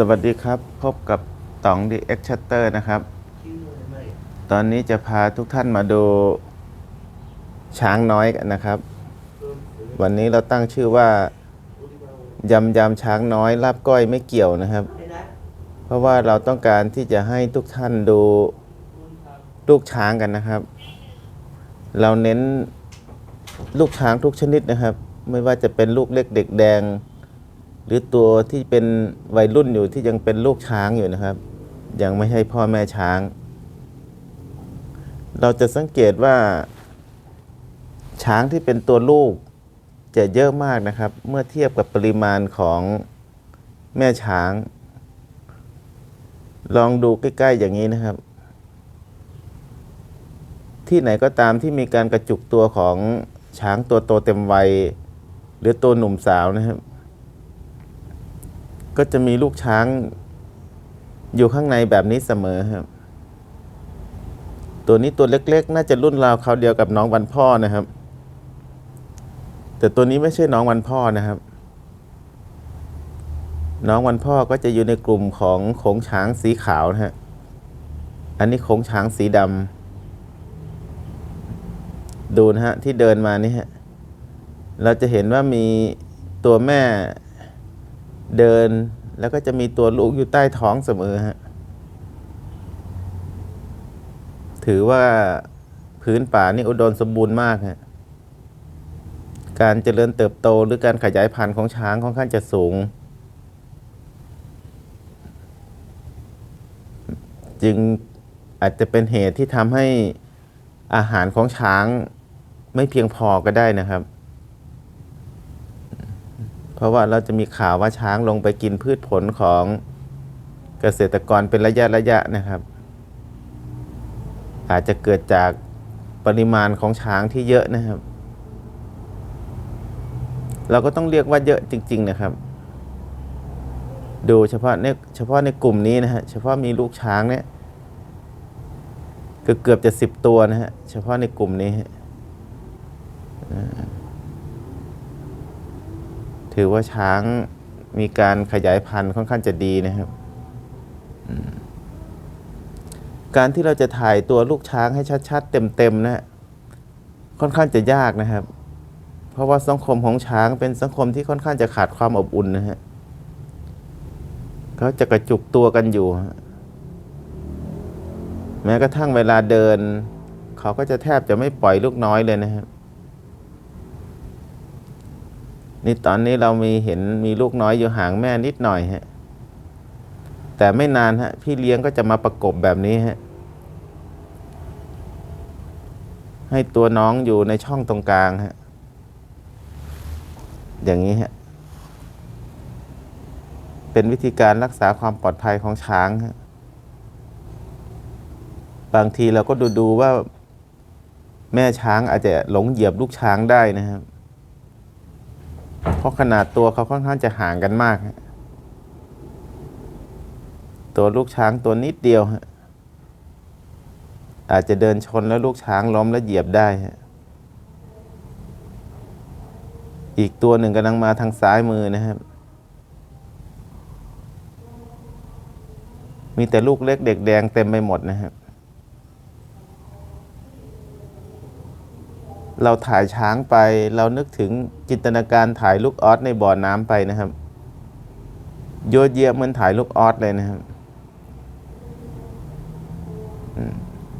สวัสดีครับ พบกับต๋องดีเอ็กชัตเตอร์นะครับ ตอนนี้จะพาทุกท่านมาดูช้างน้อยกันนะครับ วันนี้เราตั้งชื่อว่ายำยำช้างน้อยลาบก้อยไม่เกี่ยวนะครับ เพราะว่าเราต้องการที่จะให้ทุกท่านดูลูกช้างกันนะครับ เราเน้นลูกช้างทุกชนิดนะครับ ไม่ว่าจะเป็นลูกเล็กเด็กแดง หรือตัวที่เป็นวัยรุ่นอยู่ที่ยังเป็นลูกช้างอยู่นะครับ ยังไม่ใช่พ่อแม่ช้าง เราจะสังเกตว่า ช้างที่เป็นตัวลูกจะเยอะมากนะครับ เมื่อเทียบกับปริมาณของแม่ช้าง ลองดูใกล้ ๆ อย่างนี้นะครับ ที่ไหนก็ตามที่มีการกระจุกตัวของช้างตัวโตเต็มวัย หรือตัวหนุ่มสาวนะครับ ก็จะมีลูกช้าง อยู่ข้างในแบบนี้เสมอครับ ตัวนี้ตัวเล็กๆ น่าจะรุ่นราวเขาวเดียวกับน้องวันพ่อนะครับ แต่ตัวนี้ไม่ใช่น้องวันพ่อนะครับ น้องวันพ่อก็จะอยู่ในกลุ่มของโขงช้างสีขาวนะฮะอันนี้โขงช้างสีดำดูนะฮะที่เดินมานี่ฮะเราจะเห็นว่ามีตัวแม่ เดินแล้วก็จะมีตัวลูกอยู่ใต้ท้องเสมอฮะถือว่าพื้นป่านี่อุดมสมบูรณ์มากฮะการเจริญเติบโตหรือการขยายพันธุ์ของช้างค่อนข้างจะสูง จึงอาจจะเป็นเหตุที่ทำให้อาหารของช้างไม่เพียงพอก็ได้นะครับ เพราะว่าเราจะมีข่าวว่าช้างลงไปกินพืชผลของเกษตรกรเป็นระยะระยะนะครับ อาจจะเกิดจากปริมาณของช้างที่เยอะนะครับ เราก็ต้องเรียกว่าเยอะจริง ๆ นะครับ ดูเฉพาะในเฉพาะในกลุ่มนี้นะฮะเฉพาะมีลูกช้างเนี่ยเกือบเกือบจะสิบตัวนะฮะเฉพาะในกลุ่มนี้ฮะ ถือว่าช้างมีการขยายพันธุ์ค่อนข้างจะดีนะครับ การที่เราจะถ่ายตัวลูกช้างให้ชัดๆ เต็มๆนะฮะค่อนข้างจะยากนะครับ เพราะว่าสังคมของช้างเป็นสังคมที่ค่อนข้างจะขาดความอบอุ่นนะฮะเขาจะกระจุกตัวกันอยู่ แม้กระทั่งเวลาเดิน เขาก็จะแทบจะไม่ปล่อยลูกน้อยเลยนะครับ นี่ตอนนี้เรามีเห็นมีลูกน้อยอยู่ห่างแม่นิดหน่อยฮะแต่ไม่นานฮะพี่เลี้ยงก็จะมาประกบแบบนี้ฮะให้ตัวน้องอยู่ในช่องตรงกลางฮะอย่างนี้ฮะเป็นวิธีการรักษาความปลอดภัยของช้างฮะบางทีเราก็ดูดูว่า แม่ช้างอาจจะหลงเหยียบลูกช้างได้นะครับ ราะขนาดตัวเขาค่อนข้างจะห่างกันมาก ตัวลูกช้างตัวนิดเดียว อาจจะเดินชนแล้วลูกช้างล้มแล้วเหยียบได้ อีกตัวหนึ่งกำลังมาทางซ้ายมือนะครับมีแต่ลูกเล็กเด็กแดงเต็มไปหมดนะครับ เราถ่ายช้างไป เรานึกถึงจินตนาการถ่ายลูกออสในบ่อน้ำไปนะครับโยเยะเหมือนถ่ายลูกออสเลยนะครับ